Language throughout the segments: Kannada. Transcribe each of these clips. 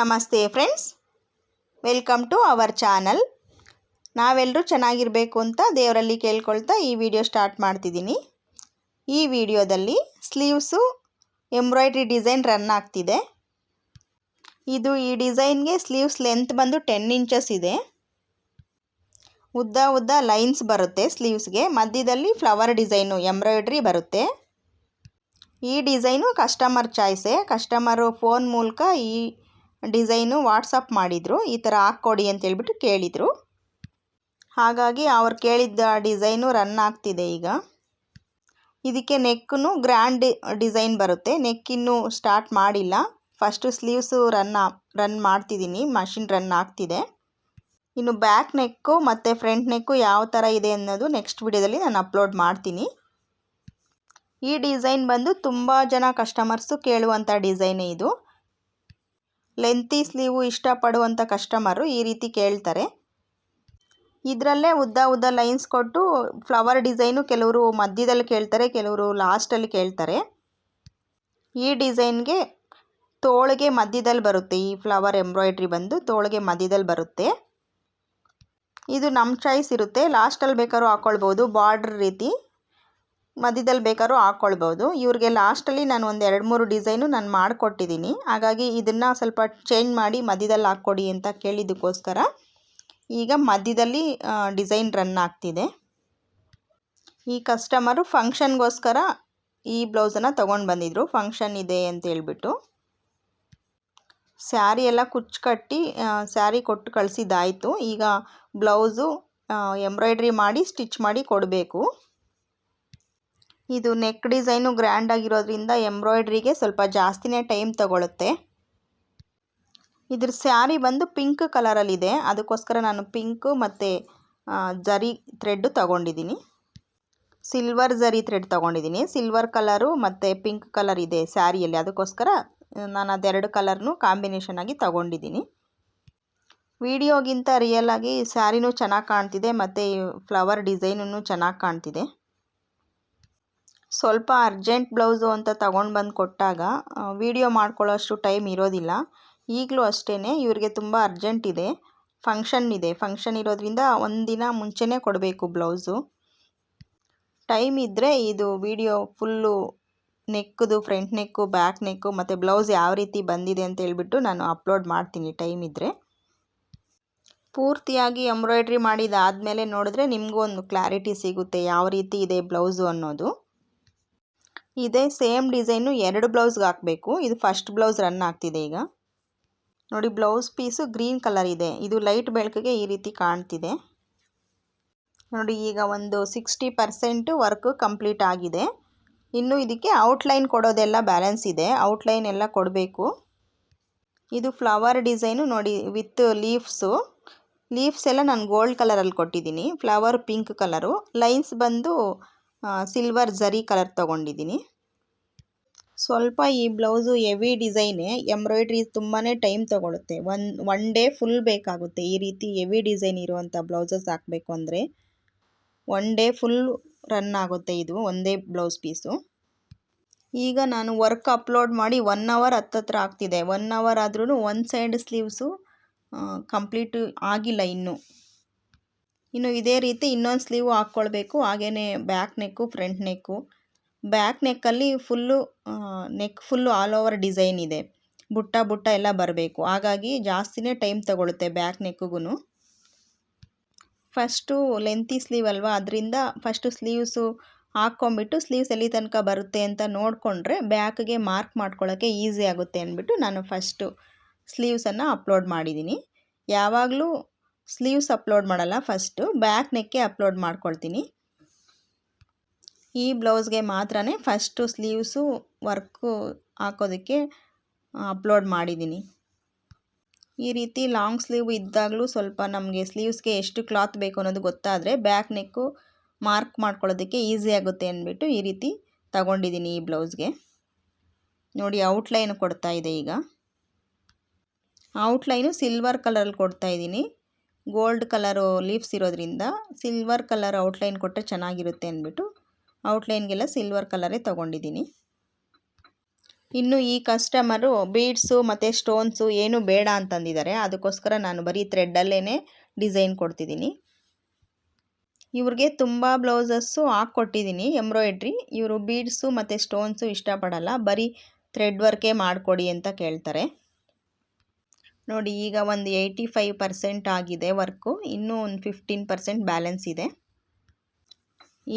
ನಮಸ್ತೆ friends. Welcome to our channel. ನಾವೆಲ್ಲರೂ ಚೆನ್ನಾಗಿರಬೇಕು ಅಂತ ದೇವರಲ್ಲಿ ಕೇಳ್ಕೊಳ್ತಾ ಈ ವಿಡಿಯೋ ಸ್ಟಾರ್ಟ್ ಮಾಡ್ತಿದ್ದೀನಿ. ಈ ವಿಡಿಯೋದಲ್ಲಿ ಸ್ಲೀವ್ಸು, ಎಂಬ್ರಾಯ್ಡ್ರಿ ಡಿಸೈನ್ ರನ್ ಆಗ್ತಿದೆ. ಇದು ಈ ಡಿಸೈನ್ಗೆ ಸ್ಲೀವ್ಸ್ ಲೆಂತ್ ಬಂದು ಟೆನ್ ಇಂಚಸ್ ಇದೆ. ಉದ್ದ ಉದ್ದ ಲೈನ್ಸ್ ಬರುತ್ತೆ ಸ್ಲೀವ್ಸ್ಗೆ. ಮಧ್ಯದಲ್ಲಿ ಫ್ಲವರ್ ಡಿಸೈನು, ಎಂಬ್ರಾಯ್ಡ್ರಿ ಬರುತ್ತೆ. ಈ ಡಿಸೈನು ಕಸ್ಟಮರ್ ಚಾಯ್ಸೆ. ಕಸ್ಟಮರು ಫೋನ್ ಮೂಲಕ ಈ ಡಿಸೈನು ವಾಟ್ಸಪ್ ಮಾಡಿದರು. ಈ ಥರ ಹಾಕ್ಕೊಡಿ ಅಂತೇಳ್ಬಿಟ್ಟು ಕೇಳಿದರು. ಹಾಗಾಗಿ ಅವ್ರು ಕೇಳಿದ್ದ ಡಿಸೈನು ರನ್ ಆಗ್ತಿದೆ ಈಗ. ಇದಕ್ಕೆ ನೆಕ್ಕೂ ಗ್ರ್ಯಾಂಡ್ ಡಿಸೈನ್ ಬರುತ್ತೆ. ನೆಕ್ ಸ್ಟಾರ್ಟ್ ಮಾಡಿಲ್ಲ. ಫಸ್ಟು ಸ್ಲೀವ್ಸು ರನ್ ರನ್ ಮಾಡ್ತಿದ್ದೀನಿ ಮಷಿನ್ ರನ್ ಆಗ್ತಿದೆ. ಇನ್ನು ಬ್ಯಾಕ್ ನೆಕ್ಕು ಮತ್ತು ಫ್ರಂಟ್ ನೆಕ್ಕು ಯಾವ ಥರ ಇದೆ ಅನ್ನೋದು ನೆಕ್ಸ್ಟ್ ವಿಡಿಯೋದಲ್ಲಿ ನಾನು ಅಪ್ಲೋಡ್ ಮಾಡ್ತೀನಿ. ಈ ಡಿಸೈನ್ ಬಂದು ತುಂಬ ಜನ ಕಸ್ಟಮರ್ಸು ಕೇಳುವಂಥ ಡಿಸೈನೇ ಇದು. ಲೆಂತಿ ಸ್ಲೀವು ಇಷ್ಟಪಡುವಂಥ ಕಸ್ಟಮರು ಈ ರೀತಿ ಕೇಳ್ತಾರೆ. ಇದರಲ್ಲೇ ಉದ್ದ ಉದ್ದ ಲೈನ್ಸ್ ಕೊಟ್ಟು ಫ್ಲವರ್ ಡಿಸೈನು ಕೆಲವರು ಮಧ್ಯದಲ್ಲಿ ಕೇಳ್ತಾರೆ, ಕೆಲವರು ಲಾಸ್ಟಲ್ಲಿ ಕೇಳ್ತಾರೆ. ಈ ಡಿಸೈನ್ಗೆ ತೋಳಿಗೆ ಮಧ್ಯದಲ್ಲಿ ಬರುತ್ತೆ, ಈ ಫ್ಲವರ್ ಎಂಬ್ರಾಯ್ಡ್ರಿ ಬಂದು ತೋಳಿಗೆ ಮಧ್ಯದಲ್ಲಿ ಬರುತ್ತೆ. ಇದು ನಮ್ಮ ಚಾಯ್ಸ್ ಇರುತ್ತೆ. ಲಾಸ್ಟಲ್ಲಿ ಬೇಕಾದ್ರೂ ಹಾಕ್ಕೊಳ್ಬೋದು ಬಾರ್ಡ್ರ್ ರೀತಿ. ಮಧ್ಯದಲ್ಲಿ ಬೇಕಾದ್ರೂ ಹಾಕ್ಕೊಳ್ಬೋದು. ಇವ್ರಿಗೆ ಲಾಸ್ಟಲ್ಲಿ ನಾನು ಒಂದು ಎರಡು ಮೂರು ಡಿಸೈನು ನಾನು ಮಾಡಿಕೊಟ್ಟಿದ್ದೀನಿ ಹಾಗಾಗಿ ಇದನ್ನು ಸ್ವಲ್ಪ ಚೇಂಜ್ ಮಾಡಿ ಮಧ್ಯದಲ್ಲಿ ಹಾಕ್ಕೊಡಿ ಅಂತ ಕೇಳಿದ್ದಕ್ಕೋಸ್ಕರ ಈಗ ಮಧ್ಯದಲ್ಲಿ ಡಿಸೈನ್ ರನ್ ಆಗ್ತಿದೆ. ಈ ಕಸ್ಟಮರು ಫಂಕ್ಷನ್ಗೋಸ್ಕರ ಈ ಬ್ಲೌಸನ್ನು ತೊಗೊಂಡು ಬಂದಿದ್ದರು ಫಂಕ್ಷನ್ ಇದೆ ಅಂತ ಹೇಳ್ಬಿಟ್ಟು. ಸ್ಯಾರಿ ಎಲ್ಲ ಕುಚ್ಚು ಕಟ್ಟಿ ಸ್ಯಾರಿ ಕೊಟ್ಟು ಕಳಿಸಿದ್ದಾಯಿತು. ಈಗ ಬ್ಲೌಸು ಎಂಬ್ರಾಯ್ಡ್ರಿ ಮಾಡಿ ಸ್ಟಿಚ್ ಮಾಡಿ ಕೊಡಬೇಕು. ಇದು ನೆಕ್ ಡಿಸೈನು ಗ್ರ್ಯಾಂಡ್ ಆಗಿರೋದ್ರಿಂದ ಎಂಬ್ರಾಯ್ಡ್ರಿಗೆ ಸ್ವಲ್ಪ ಜಾಸ್ತಿನೇ ಟೈಮ್ ತಗೊಳುತ್ತೆ. ಇದ್ರ ಸ್ಯಾರಿ ಬಂದು ಪಿಂಕ್ ಕಲರಲ್ಲಿದೆ ಅದಕ್ಕೋಸ್ಕರ ನಾನು ಪಿಂಕು ಮತ್ತು ಜರಿ ಥ್ರೆಡ್ಡು ತಗೊಂಡಿದ್ದೀನಿ ಸಿಲ್ವರ್ ಜರಿ ಥ್ರೆಡ್ ತೊಗೊಂಡಿದ್ದೀನಿ ಸಿಲ್ವರ್ ಕಲರು ಮತ್ತು ಪಿಂಕ್ ಕಲರ್ ಇದೆ ಸ್ಯಾರಿಯಲ್ಲಿ. ಅದಕ್ಕೋಸ್ಕರ ನಾನು ಅದೆರಡು ಕಲರ್ನು ಕಾಂಬಿನೇಷನ್ ಆಗಿ ತಗೊಂಡಿದ್ದೀನಿ ವಿಡಿಯೋಗಿಂತ ರಿಯಲ್ ಆಗಿ ಸ್ಯಾರಿನೂ ಚೆನ್ನಾಗಿ ಕಾಣ್ತಿದೆ, ಮತ್ತು ಫ್ಲವರ್ ಡಿಸೈನೂ ಚೆನ್ನಾಗಿ ಕಾಣ್ತಿದೆ. ಸ್ವಲ್ಪ ಅರ್ಜೆಂಟ್ ಬ್ಲೌಸು ಅಂತ ತಗೊಂಡು ಬಂದು ಕೊಟ್ಟಾಗ ವಿಡಿಯೋ ಮಾಡ್ಕೊಳ್ಳೋಷ್ಟು ಟೈಮ್ ಇರೋದಿಲ್ಲ. ಈಗಲೂ ಅಷ್ಟೇ ಇವ್ರಿಗೆ ತುಂಬ ಅರ್ಜೆಂಟ್ ಇದೆ. ಫಂಕ್ಷನ್ ಇದೆ. ಫಂಕ್ಷನ್ ಇರೋದ್ರಿಂದ ಒಂದಿನ ಮುಂಚೆನೇ ಕೊಡಬೇಕು ಬ್ಲೌಸು. ಟೈಮ್ ಇದ್ದರೆ ಇದು ವಿಡಿಯೋ ಫುಲ್ಲು ನೆಕ್ಕದು ಫ್ರಂಟ್ ನೆಕ್ಕು, ಬ್ಯಾಕ್ ನೆಕ್ಕು ಮತ್ತು ಬ್ಲೌಸ್ ಯಾವ ರೀತಿ ಬಂದಿದೆ ಅಂತ ಹೇಳ್ಬಿಟ್ಟು ನಾನು ಅಪ್ಲೋಡ್ ಮಾಡ್ತೀನಿ ಟೈಮ್ ಇದ್ದರೆ ಪೂರ್ತಿಯಾಗಿ ಎಂಬ್ರಾಯ್ಡ್ರಿ ಮಾಡಿದಾದಮೇಲೆ ನೋಡಿದ್ರೆ ನಿಮಗೂ ಒಂದು ಕ್ಲಾರಿಟಿ ಸಿಗುತ್ತೆ ಯಾವ ರೀತಿ ಇದೆ ಬ್ಲೌಸು ಅನ್ನೋದು. ಇದೇ, ಸೇಮ್ ಡಿಸೈನು ಎರಡು ಬ್ಲೌಸ್ಗೆ ಹಾಕಬೇಕು. ಇದು ಫಸ್ಟ್ ಬ್ಲೌಸ್ ರನ್ ಆಗ್ತಿದೆ ಈಗ. ನೋಡಿ ಬ್ಲೌಸ್ ಪೀಸು ಗ್ರೀನ್ ಕಲರ್ ಇದೆ. ಇದು ಲೈಟ್ ಬೆಳಕಿಗೆ ಈ ರೀತಿ ಕಾಣ್ತಿದೆ. ನೋಡಿ, ಈಗ ಒಂದು ಸಿಕ್ಸ್ಟಿ ಪರ್ಸೆಂಟು ವರ್ಕು ಕಂಪ್ಲೀಟ್ ಆಗಿದೆ. ಇನ್ನು ಇದಕ್ಕೆ ಔಟ್ಲೈನ್ ಕೊಡೋದೆಲ್ಲ ಬ್ಯಾಲೆನ್ಸ್ ಇದೆ. ಔಟ್ಲೈನ್ ಎಲ್ಲ ಕೊಡಬೇಕು. ಇದು ಫ್ಲವರ್ ಡಿಸೈನು ನೋಡಿ ವಿತ್ ಲೀಫ್ಸು ಲೀಫ್ಸ್ ಎಲ್ಲ ನಾನು ಗೋಲ್ಡ್ ಕಲರಲ್ಲಿ ಕೊಟ್ಟಿದ್ದೀನಿ. ಫ್ಲವರ್ ಪಿಂಕ್ ಕಲರು ಲೈನ್ಸ್ ಬಂದು ಸಿಲ್ವರ್ ಜರಿ ಕಲರ್ ತೊಗೊಂಡಿದ್ದೀನಿ. ಸ್ವಲ್ಪ ಈ ಬ್ಲೌಸು ಹೆವಿ ಡಿಸೈನೇ ಎಂಬ್ರಾಯ್ಡ್ರಿ ತುಂಬಾ ಟೈಮ್ ತೊಗೊಳುತ್ತೆ. ಒನ್ ಒನ್ ಡೇ ಫುಲ್ ಬೇಕಾಗುತ್ತೆ ಈ ರೀತಿ ಹೆವಿ ಡಿಸೈನ್ ಇರುವಂಥ ಬ್ಲೌಸಸ್ ಹಾಕಬೇಕು ಅಂದರೆ. ಒನ್ ಡೇ ಫುಲ್ ರನ್ ಆಗುತ್ತೆ ಇದು, ಒಂದೇ ಬ್ಲೌಸ್ ಪೀಸು ಈಗ ನಾನು ವರ್ಕ್ ಅಪ್ಲೋಡ್ ಮಾಡಿ ಒನ್ ಅವರ್ ಹತ್ತತ್ರ ಆಗ್ತಿದೆ. ಒನ್ ಅವರ್ ಆದ್ರೂ ಒನ್ ಸೈಡ್ ಸ್ಲೀವ್ಸು ಕಂಪ್ಲೀಟ್ ಆಗಿಲ್ಲ ಇನ್ನೂ. ಇನ್ನು ಇದೇ ರೀತಿ ಇನ್ನೊಂದು ಸ್ಲೀವ್ ಹಾಕ್ಕೊಳ್ಬೇಕು ಹಾಗೆಯೇ back neck, front neck. Back ನೆಕ್ಕಲ್ಲಿ full neck full all over design ಇದೆ. ಬುಟ್ಟ ಬುಟ್ಟ ಎಲ್ಲ ಬರಬೇಕು. ಹಾಗಾಗಿ ಜಾಸ್ತಿನೇ ಟೈಮ್ ತಗೊಳುತ್ತೆ ಬ್ಯಾಕ್ ನೆಕ್ಕಿಗೂ ಫಸ್ಟು ಲೆಂತಿ ಸ್ಲೀವ್ ಅಲ್ವಾ? ಅದರಿಂದ ಫಸ್ಟು ಸ್ಲೀವ್ಸು ಹಾಕ್ಕೊಂಬಿಟ್ಟು ಸ್ಲೀವ್ಸ್ ಎಲ್ಲಿ ತನಕ ಬರುತ್ತೆ ಅಂತ ನೋಡಿಕೊಂಡ್ರೆ ಬ್ಯಾಕ್ಗೆ ಮಾರ್ಕ್ ಮಾಡ್ಕೊಳ್ಳೋಕ್ಕೆ ಈಸಿ ಆಗುತ್ತೆ ಅಂದ್ಬಿಟ್ಟು ನಾನು ಫಸ್ಟು ಸ್ಲೀವ್ಸನ್ನು ಅಪ್ಲೋಡ್ ಮಾಡಿದ್ದೀನಿ. ಯಾವಾಗಲೂ ಸ್ಲೀವ್ಸ್ ಅಪ್ಲೋಡ್ ಮಾಡಲ್ಲ ಫಸ್ಟು ಬ್ಯಾಕ್ ನೆಕ್ಕೆ ಅಪ್ಲೋಡ್ ಮಾಡ್ಕೊಳ್ತೀನಿ. ಈ ಬ್ಲೌಸ್ಗೆ ಮಾತ್ರ ಫಸ್ಟು ಸ್ಲೀವ್ಸು ವರ್ಕು ಹಾಕೋದಕ್ಕೆ ಅಪ್ಲೋಡ್ ಮಾಡಿದ್ದೀನಿ. ಈ ರೀತಿ ಲಾಂಗ್ ಸ್ಲೀವ್ ಇದ್ದಾಗಲೂ ಸ್ವಲ್ಪ ನಮಗೆ ಸ್ಲೀವ್ಸ್ಗೆ ಎಷ್ಟು ಕ್ಲಾತ್ ಬೇಕು ಅನ್ನೋದು ಗೊತ್ತಾದರೆ ಬ್ಯಾಕ್ ನೆಕ್ಕು ಮಾರ್ಕ್ ಮಾಡ್ಕೊಳ್ಳೋದಕ್ಕೆ ಈಸಿ ಆಗುತ್ತೆ ಅಂದ್ಬಿಟ್ಟು ಈ ರೀತಿ ತಗೊಂಡಿದ್ದೀನಿ ಈ ಬ್ಲೌಸ್ಗೆ ನೋಡಿ ಔಟ್ಲೈನ್ ಕೊಡ್ತಾ ಇದೆ ಈಗ. ಔಟ್ಲೈನು ಸಿಲ್ವರ್ ಕಲರಲ್ಲಿ ಕೊಡ್ತಾ ಇದ್ದೀನಿ. ಗೋಲ್ಡ್ ಕಲರು ಲೀವ್ಸ್ ಇರೋದ್ರಿಂದ ಸಿಲ್ವರ್ ಕಲರ್ ಔಟ್ಲೈನ್ ಕೊಟ್ಟರೆ ಚೆನ್ನಾಗಿರುತ್ತೆ ಅಂದ್ಬಿಟ್ಟು ಔಟ್ಲೈನ್ಗೆಲ್ಲ ಸಿಲ್ವರ್ ಕಲರೇ ತೊಗೊಂಡಿದ್ದೀನಿ. ಇನ್ನು ಈ ಕಸ್ಟಮರು ಬೀಡ್ಸು ಮತ್ತು ಸ್ಟೋನ್ಸು ಏನು ಬೇಡ ಅಂತಂದಿದ್ದಾರೆ. ಅದಕ್ಕೋಸ್ಕರ ನಾನು ಬರೀ ಥ್ರೆಡ್ಡಲ್ಲೇ ಡಿಸೈನ್ ಕೊಡ್ತಿದ್ದೀನಿ. ಇವ್ರಿಗೆ ತುಂಬ ಬ್ಲೌಸಸ್ಸು ಹಾಕ್ಕೊಟ್ಟಿದ್ದೀನಿ ಎಂಬ್ರಾಯ್ಡ್ರಿ. ಇವರು ಬೀಡ್ಸು ಮತ್ತು ಸ್ಟೋನ್ಸು ಇಷ್ಟಪಡಲ್ಲ. ಬರೀ ಥ್ರೆಡ್ ವರ್ಕೇ ಮಾಡಿಕೊಡಿ ಅಂತ ಕೇಳ್ತಾರೆ. ನೋಡಿ, ಈಗ ಒಂದು ಏಯ್ಟಿ ಫೈವ್ ಪರ್ಸೆಂಟ್ ಆಗಿದೆ ವರ್ಕು. ಇನ್ನೂ ಒಂದು ಫಿಫ್ಟೀನ್ ಪರ್ಸೆಂಟ್ ಬ್ಯಾಲೆನ್ಸ್ ಇದೆ.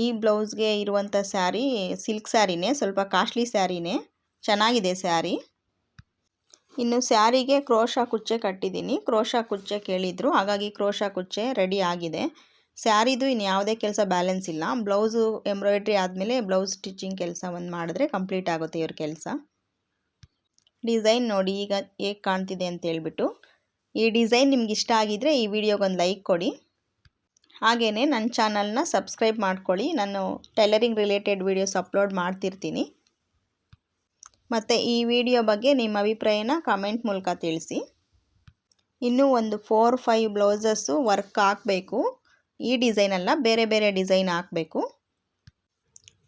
ಈ ಬ್ಲೌಸ್ಗೆ ಇರುವಂಥ ಸ್ಯಾರಿ, ಸಿಲ್ಕ್ ಸ್ಯಾರಿನೇ, ಸ್ವಲ್ಪ ಕಾಸ್ಟ್ಲಿ ಸ್ಯಾರಿನೇ. ಚೆನ್ನಾಗಿದೆ ಸ್ಯಾರಿ. ಇನ್ನು ಸ್ಯಾರಿಗೆ ಕ್ರೋಶ ಕುಚ್ಚೆ ಕಟ್ಟಿದ್ದೀನಿ. ಕ್ರೋಶ ಕುಚ್ಚೆ ಕೇಳಿದರು. ಹಾಗಾಗಿ ಕ್ರೋಶ ಕುಚ್ಚೆ ರೆಡಿ ಆಗಿದೆ. ಸ್ಯಾರಿದು ಇನ್ನು ಯಾವುದೇ ಕೆಲಸ ಬ್ಯಾಲೆನ್ಸ್ ಇಲ್ಲ. ಬ್ಲೌಸು ಎಂಬ್ರಾಯ್ಡ್ರಿ ಆದಮೇಲೆ ಬ್ಲೌಸ್ ಸ್ಟಿಚಿಂಗ್ ಕೆಲಸ ಒಂದು ಮಾಡಿದ್ರೆ ಕಂಪ್ಲೀಟ್ ಆಗುತ್ತೆ ಇವ್ರ ಕೆಲಸ. ಡಿಸೈನ್ ನೋಡಿ ಈಗ ಹೇಗೆ ಕಾಣ್ತಿದೆ ಅಂತ ಹೇಳ್ಬಿಟ್ಟು. ಈ ಡಿಸೈನ್ ನಿಮ್ಗೆ ಇಷ್ಟ ಆಗಿದರೆ ಈ ವಿಡಿಯೋಗೊಂದು ಲೈಕ್ ಕೊಡಿ. ಹಾಗೇ ನನ್ನ ಚಾನಲ್ನ ಸಬ್ಸ್ಕ್ರೈಬ್ ಮಾಡ್ಕೊಳ್ಳಿ. ನಾನು ಟೈಲರಿಂಗ್ ರಿಲೇಟೆಡ್ ವೀಡಿಯೋಸ್ ಅಪ್ಲೋಡ್ ಮಾಡ್ತಿರ್ತೀನಿ. ಮತ್ತು ಈ ವಿಡಿಯೋ ಬಗ್ಗೆ ನಿಮ್ಮ ಅಭಿಪ್ರಾಯನ ಕಾಮೆಂಟ್ ಮೂಲಕ ತಿಳಿಸಿ. ಇನ್ನೂ ಒಂದು ಫೋರ್ ಫೈವ್ ಬ್ಲೌಸಸ್ಸು ವರ್ಕ್ ಹಾಕಬೇಕು. ಈ ಡಿಸೈನಲ್ಲ ಬೇರೆ ಬೇರೆ ಡಿಸೈನ್ ಹಾಕಬೇಕು.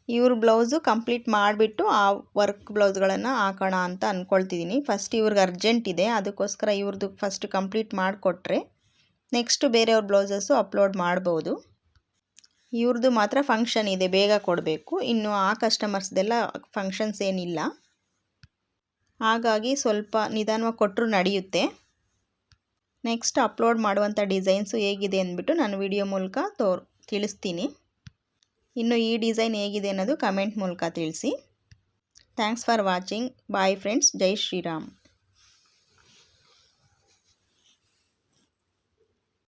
ಇವ್ರ ಬ್ಲೌಸು ಕಂಪ್ಲೀಟ್ ಮಾಡಿಬಿಟ್ಟು ಆ ವರ್ಕ್ ಬ್ಲೌಸ್ಗಳನ್ನು ಹಾಕೋಣ ಅಂತ ಅಂದ್ಕೊಳ್ತಿದ್ದೀನಿ ಫಸ್ಟ್ ಇವ್ರಿಗೆ ಅರ್ಜೆಂಟ್ ಇದೆ. ಅದಕ್ಕೋಸ್ಕರ ಇವ್ರದ್ದು ಫಸ್ಟ್ ಕಂಪ್ಲೀಟ್ ಮಾಡಿಕೊಟ್ರೆ ನೆಕ್ಸ್ಟು ಬೇರೆಯವ್ರ ಬ್ಲೌಸಸ್ಸು ಅಪ್ಲೋಡ್ ಮಾಡ್ಬೋದು. ಇವ್ರದ್ದು ಮಾತ್ರ ಫಂಕ್ಷನ್ ಇದೆ. ಬೇಗ ಕೊಡಬೇಕು. ಇನ್ನು ಆ ಕಸ್ಟಮರ್ಸ್ದೆಲ್ಲ ಫಂಕ್ಷನ್ಸ್ ಏನಿಲ್ಲ. ಹಾಗಾಗಿ ಸ್ವಲ್ಪ ನಿಧಾನವಾಗಿ ಕೊಟ್ಟರು ನಡೆಯುತ್ತೆ. ನೆಕ್ಸ್ಟ್ ಅಪ್ಲೋಡ್ ಮಾಡುವಂಥ ಡಿಸೈನ್ಸು ಹೇಗಿದೆ ಅಂದ್ಬಿಟ್ಟು ನಾನು ವಿಡಿಯೋ ಮೂಲಕ ತೋರ್ ತಿಳಿಸ್ತೀನಿ. ಇನ್ನು ಈ ಡಿಸೈನ್ ಹೇಗಿದೆ ಅನ್ನೋದು ಕಮೆಂಟ್ ಮೂಲಕ ತಿಳಿಸಿ. Thanks for watching. Bye friends. Jai Shriram.